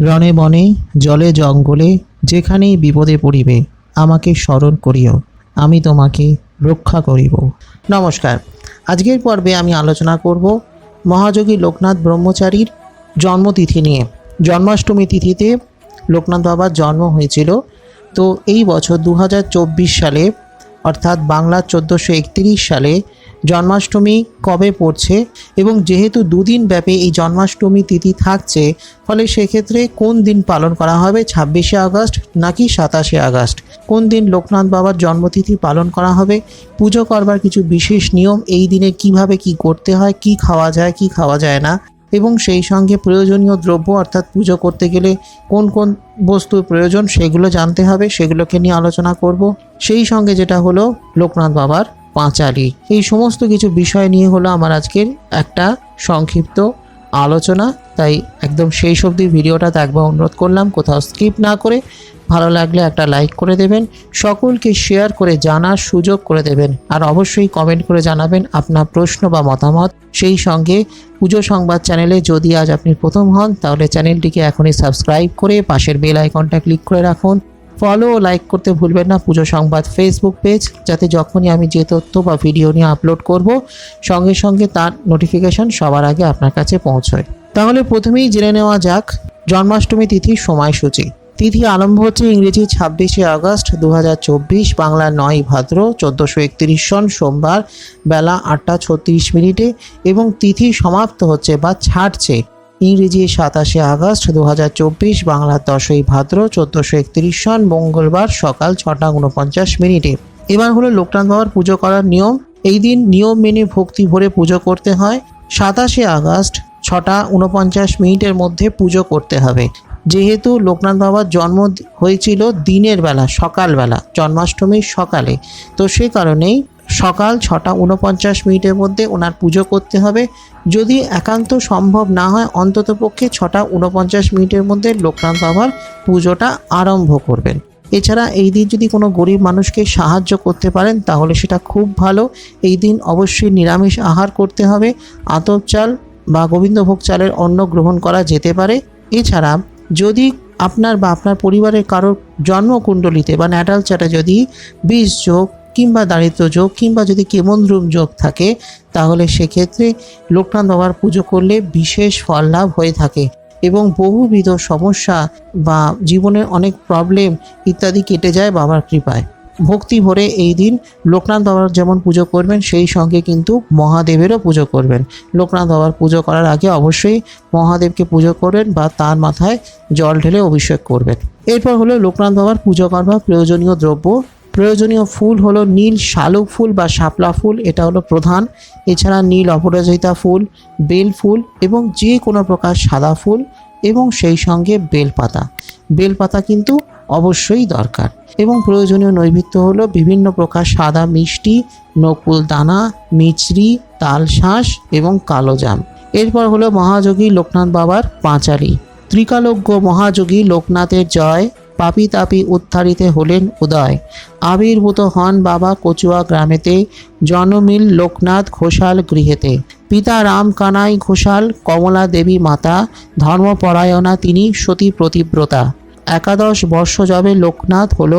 রণে বনে, জলে জঙ্গলে, যেখানেই বিপদে পড়িবে, আমাকে স্মরণ করিও। আমি তোমাকে রক্ষা করিব। নমস্কার। আজকের পর্বে আমি আলোচনা করব মহাযোগী লোকনাথ ব্রহ্মচারীর জন্মতিথি নিয়ে। জন্মাষ্টমী তিথিতে লোকনাথ বাবার জন্ম হয়েছিল। তো এই বছর দু হাজার চব্বিশ সালে, অর্থাৎ বাংলা চোদ্দোশো সালে জন্মাষ্টমী কবে পড়ছে এবং যেহেতু দুদিন ব্যাপী এই জন্মাষ্টমী তিথি থাকছে, ফলে সেক্ষেত্রে কোন দিন পালন করা হবে, ছাব্বিশে আগস্ট নাকি সাতাশে আগস্ট? কোন দিন লোকনাথ বাবার জন্মতিথি পালন করা হবে? পুজো করবার কিছু বিশেষ নিয়ম এই দিনে কীভাবে কি করতে হয়, কি খাওয়া যায়, কি খাওয়া যায় না? এবং সেই সঙ্গে প্রয়োজনীয় দ্রব্য অর্থাৎ পুজো করতে গেলে কোন কোন বস্তুর প্রয়োজন সেগুলো জানতে হবে, সেগুলোকে নিয়ে আলোচনা করব। সেই সঙ্গে যেটা হলো লোকনাথ বাবার পাঁচালি। এই সমস্ত কিছু বিষয় নিয়ে হলো আমার আজকের একটা সংক্ষিপ্ত আলোচনা। তাই একদম সেই অবধি ভিডিওটা একবার অনুরোধ করলাম কোথাও স্কিপ না করে। ভালো লাগলে একটা লাইক করে দেবেন, সকলকে শেয়ার করে জানার সুযোগ করে দেবেন। আর অবশ্যই কমেন্ট করে জানাবেন আপনার প্রশ্ন বা মতামত। সেই সঙ্গে পুজো সংবাদ চ্যানেলে যদি আজ আপনি প্রথম হন, তাহলে চ্যানেলটিকে এখনই সাবস্ক্রাইব করে পাশের বেল আইকনটা ক্লিক করে রাখুন। ফলো ও লাইক করতে ভুলবেন না পুজো সংবাদ ফেসবুক পেজ যাতে যখনই আমি যে তথ্য বা ভিডিও নিয়ে আপলোড করব, সঙ্গে সঙ্গে তার নোটিফিকেশন সবার আগে আপনার কাছে পৌঁছয়। তাহলে প্রথমেই জেনে নেওয়া যাক, জন্মাষ্টমী তিথির সময়সূচি। তিথি আরম্ভ হচ্ছে ইংরেজি ছাব্বিশে আগস্ট দু বাংলা নয় ভাদ্র চোদ্দোশো একত্রিশ সন সোমবার বেলা আটটা ছত্রিশ মিনিটে এবং তিথি সমাপ্ত হচ্ছে বা ছাড়ছে ইংরেজি সাতাশে আগস্ট দু হাজার চব্বিশ বাংলার দশই ভাদ্র চোদ্দোশো একত্রিশ সন, মঙ্গলবার সকাল ছটা উনপঞ্চাশ মিনিটে। এবার হলো লোকনাথ বাবার পুজো করার নিয়ম। এই দিন নিয়ম মেনে ভক্তি ভরে পুজো করতে হয়। সাতাশে আগস্ট ছটা উনপঞ্চাশ মিনিটের মধ্যে পুজো করতে হবে। যেহেতু লোকনাথ বাবার জন্ম হয়েছিল দিনের বেলা, সকালবেলা, জন্মাষ্টমীর সকালে, তো সে কারণেই সকাল ছটা উনপঞ্চাশ মিনিটের মধ্যে ওনার পুজো করতে হবে। যদি একান্ত সম্ভব না হয়, অন্তত পক্ষে ছটা উনপঞ্চাশ মিনিটের মধ্যে লোকনাথ বাবার পুজোটা আরম্ভ করবেন। এছাড়া এই দিন যদি কোনো গরিব মানুষকে সাহায্য করতে পারেন, তাহলে সেটা খুব ভালো। এই দিন অবশ্যই নিরামিষ আহার করতে হবে। আতপ চাল বা গোবিন্দভোগ চালের অন্ন গ্রহণ করা যেতে পারে। এছাড়া যদি আপনার বা আপনার পরিবারের কারোর জন্মকুণ্ডলিতে বা ন্যাটাল চাটে যদি বিষ যোগ কিংবা দারিদ্র যোগ কিংবা যদি কেমনদ্রুম যোগ থাকে, তাহলে সেক্ষেত্রে লোকনাথ বাবার পুজো করলে বিশেষ ফল লাভ হয়ে থাকে এবং বহুবিধ সমস্যা বা জীবনের অনেক প্রবলেম ইত্যাদি কেটে যায় বাবার কৃপায়। ভক্তি ভরে এই দিন লোকনাথ বাবার যেমন পুজো করবেন, সেই সঙ্গে কিন্তু মহাদেবেরও পুজো করবেন। লোকনাথ বাবার পুজো করার আগে অবশ্যই মহাদেবকে পুজো করবেন বা তার মাথায় জল ঢেলে অভিষেক করবেন। এরপর হলো লোকনাথ বাবার পুজো করবার প্রয়োজনীয় দ্রব্য প্রয়োজনীয় ফুল হলো নীল শালুক ফুল বা শাপলা ফুল, এটা হলো প্রধান। এছাড়া নীল অপরাজিতা ফুল, বেল ফুল এবং যে কোনো প্রকার সাদা ফুল এবং সেই সঙ্গে বেলপাতা। বেলপাতা কিন্তু অবশ্যই দরকার। এবং প্রয়োজনীয় নৈবেদ্য হলো বিভিন্ন প্রকার সাদা মিষ্টি, নকুল দানা মিচড়ি তালশাঁস এবং কালোজাম এরপর হলো মহাযোগী লোকনাথ বাবার পাঁচালি। ত্রিকালজ্ঞ মহাযোগী লোকনাথের জয়। পাপি তাপি উদ্ধারিতে হলেন উদয়। আবির্ভূত হন বাবা কচুয়া গ্রামেতে, জনমিল লোকনাথ ঘোষাল গৃহেতে। পিতা রাম কানাই ঘোষাল, কমলা দেবী মাতা, ধর্মপরায়ণা তিনি সতী প্রতিব্রতা। একাদশ বর্ষ যবে লোকনাথ হল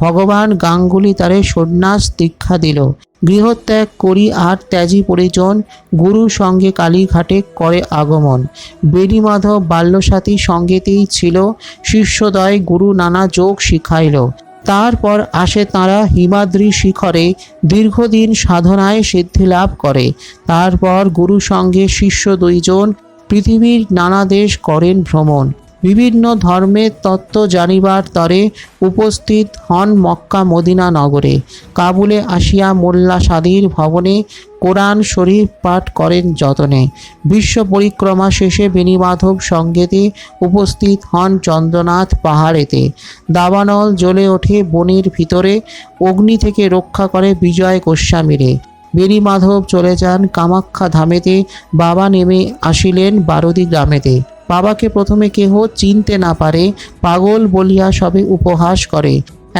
ভগবান গাঙ্গুলি তারে সন্ন্যাস দীক্ষা দিল। গৃহত্যাগ করি আর ত্যাজি পরিজন গুরু সঙ্গে কালীঘাটে করে আগমন। বেণীমাধব বাল্যসাথী সঙ্গেতেই ছিল, শিষ্যদয় গুরু নানা যোগ শিখাইল। তারপর আসে তারা হিমাদ্রি শিখরে দীর্ঘদিন সাধনায় সিদ্ধি লাভ করে। তারপর গুরু সঙ্গে শিষ্য দুইজন পৃথিবীর নানা দেশ করেন ভ্রমণ। বিভিন্ন ধর্মের তত্ত্ব জানিবার তরে উপস্থিত হন মক্কা মদিনা নগরে। কাবুলে আসিয়া মোল্লা সাদির ভবনে কোরআন শরীফ পাঠ করেন যতনে। বিশ্ব পরিক্রমা শেষে বেণীমাধব সঙ্গেতে উপস্থিত হন চন্দ্রনাথ পাহাড়েতে। দাবানল জ্বলে ওঠে বনের ভিতরে, অগ্নি থেকে রক্ষা করে বিজয় গোস্বামীরে। বেণীমাধব চলে যান কামাখ্যা ধামেতে, বাবা নেমে আসিলেন বারদি গ্রামেতে। বাবাকে প্রথমে কেহ চিনতে না পারে, পাগল বলিয়া সবে উপহাস করে।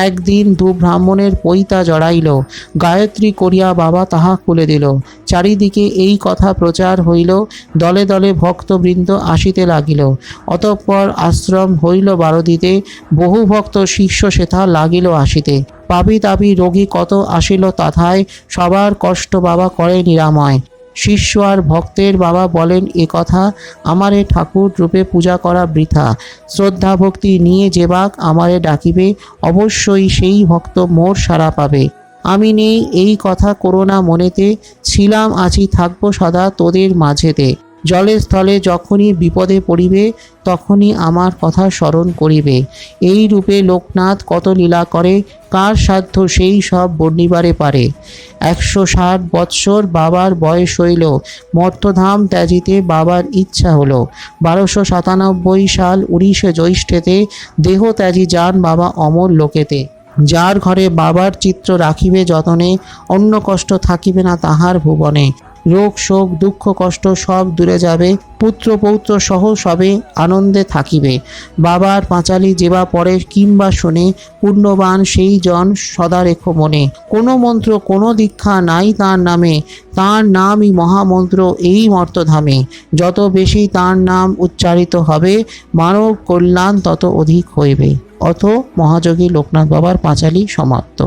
একদিন দু ব্রাহ্মণের পৈতা জড়াইল। গায়ত্রী করিয়া বাবা তাহা খুলে দিল। চারিদিকে এই কথা প্রচার হইল, দলে দলে ভক্তবৃন্দ আসিতে লাগিল। অতঃপর আশ্রম হইল বারদিতে, বহু ভক্ত শিষ্য সেথা লাগিল আসিতে। পাবি তাবি রোগী কত আসিল তথায়, সবার কষ্ট বাবা করে নিরাময়। শিষ্য আর ভক্তের বাবা বলেন, এ কথা আমারে ঠাকুর রূপে পূজা করা বৃথা। শ্রদ্ধা ভক্তি নিয়ে যে বাক আমারে ডাকিবে, অবশ্যই সেই ভক্ত মোর সারা পাবে। আমি নেই, এই কথা করোনা মনেতে, ছিলাম আছি থাকব সদা তোদের মাঝেতে। জলে স্থলে যখনই বিপদে পড়িবে, তখনই আমার কথা স্মরণ করিবে। এই রূপে লোকনাথ কত লীলা করে, কার সাধ্য সেই সব বর্ণিবারে পারে। একশো ষাট বৎসর বাবার বয়স হইল, মর্তধাম ত্যাজিতে বাবার ইচ্ছা হলো। বারোশো সাতানব্বই সাল উনিশে জ্যৈষ্ঠেতে দেহ ত্যাজি যান বাবা অমর লোকেতে। যার ঘরে বাবার চিত্র রাখিবে যতনে, অন্য কষ্ট থাকিবে না তাহার ভুবনে। রোগ, শোক, দুঃখ, কষ্ট সব দূরে যাবে। পুত্র, পৌত্র সহ সবে আনন্দে থাকিবে। বাবার পাঁচালি যেবা পরে কিংবা শোনে পূর্ণবান সেই জন সদা রেখো মনে। কোনো মন্ত্র, কোনো দীক্ষা নাই তার নামে। তার নামই মহামন্ত্র এই মর্তধামে। যত বেশি তার নাম উচ্চারিত হবে, মানব কল্যাণ তত অধিক হইবে। অথ মহাযোগী লোকনাথ বাবার পাঁচালি সমাপ্ত।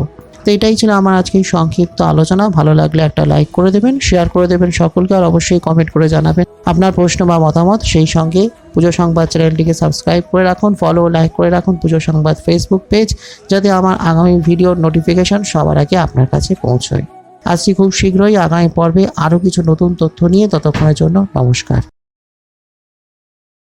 তো এটাই ছিল আমার আজকে সংক্ষিপ্ত আলোচনা। ভালো লাগলে একটা লাইক করে দেবেন শেয়ার করে দেবেন সকলকে, আর অবশ্যই কমেন্ট করে জানাবেন আপনার প্রশ্ন বা মতামত। সেই সঙ্গে পুজো সংবাদ চ্যানেলটিকে সাবস্ক্রাইব করে রাখুন ফলো লাইক করে রাখুন পুজো সংবাদ ফেসবুক পেজ যাতে আমার আগামী ভিডিওর নোটিফিকেশন সবার আগে আপনার কাছে পৌঁছয়। আজকে খুব শীঘ্রই আগামী পর্বে আরও কিছু নতুন তথ্য নিয়ে ততক্ষণের জন্য নমস্কার।